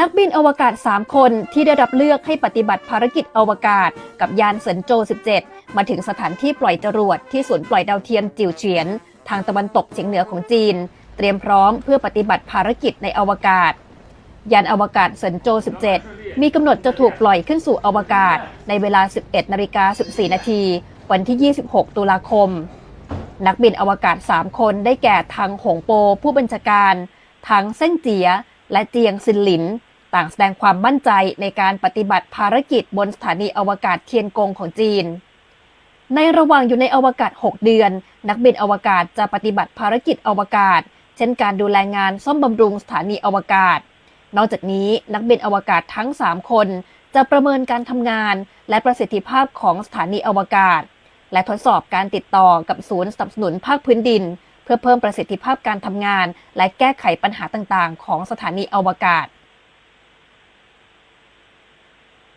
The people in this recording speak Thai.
นักบินอวกาศ 3 คนที่ได้รับเลือกให้ปฏิบัติภารกิจอวกาศ กับยานเซินโจ 17 มาถึงสถานที่ปล่อยจรวดที่ศูนย์ปล่อยดาวเทียมจิวเฉียน ทางตะวันตกเฉียงเหนือของจีน เตรียมพร้อมเพื่อปฏิบัติภารกิจในอวกาศ ยานอวกาศเซินโจ 17 มีกำหนดจะถูกปล่อยขึ้นสู่อวกาศ ในเวลา 11นาฬิกา14 นาที วันที่ 26 ตุลาคม นักบินอวกาศ 3 คนได้แก่ทังหงโปผู้บัญชาการทังเส้นเจีย และเจียงซินหลิน ต่างแสดงความมั่นใจในการปฏิบัติภารกิจบนสถานีอวกาศเทียนกงของจีน ในระหว่างอยู่ในอวกาศ 6 เดือน นักบินอวกาศจะปฏิบัติภารกิจอวกาศ เช่นการดูแลงานซ่อมบำรุงสถานีอวกาศ นอกจากนี้นักบินอวกาศทั้ง 3 คน จะประเมินการทำงานและประสิทธิภาพของสถานีอวกาศ และทดสอบการติดต่อกับศูนย์สนับสนุนภาคพื้นดิน เพื่อเพิ่มประสิทธิภาพการทำงาน และแก้ไขปัญหาต่างๆ ของสถานีอวกาศ